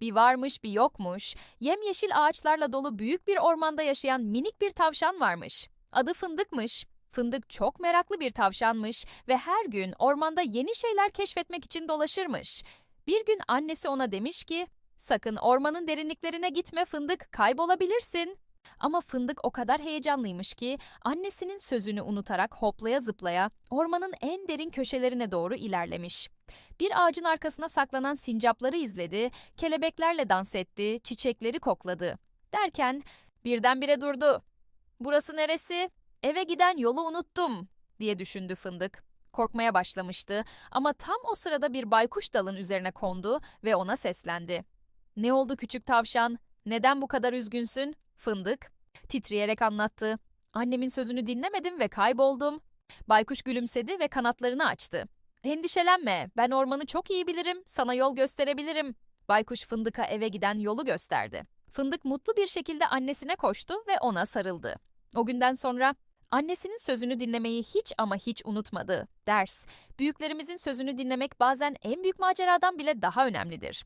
Bir varmış bir yokmuş, yemyeşil ağaçlarla dolu büyük bir ormanda yaşayan minik bir tavşan varmış. Adı Fındık'mış. Fındık çok meraklı bir tavşanmış ve her gün ormanda yeni şeyler keşfetmek için dolaşırmış. Bir gün annesi ona demiş ki, sakın ormanın derinliklerine gitme Fındık, kaybolabilirsin. Ama Fındık o kadar heyecanlıymış ki annesinin sözünü unutarak hoplaya zıplaya ormanın en derin köşelerine doğru ilerlemiş. Bir ağacın arkasına saklanan sincapları izledi, kelebeklerle dans etti, çiçekleri kokladı. Derken birdenbire durdu. Burası neresi? Eve giden yolu unuttum diye düşündü Fındık. Korkmaya başlamıştı ama tam o sırada bir baykuş dalın üzerine kondu ve ona seslendi. Ne oldu küçük tavşan? Neden bu kadar üzgünsün? Fındık titreyerek anlattı. Annemin sözünü dinlemedim ve kayboldum. Baykuş gülümsedi ve kanatlarını açtı. Endişelenme, ben ormanı çok iyi bilirim, sana yol gösterebilirim. Baykuş Fındık'a eve giden yolu gösterdi. Fındık mutlu bir şekilde annesine koştu ve ona sarıldı. O günden sonra annesinin sözünü dinlemeyi hiç ama hiç unutmadı. Ders, büyüklerimizin sözünü dinlemek bazen en büyük maceradan bile daha önemlidir.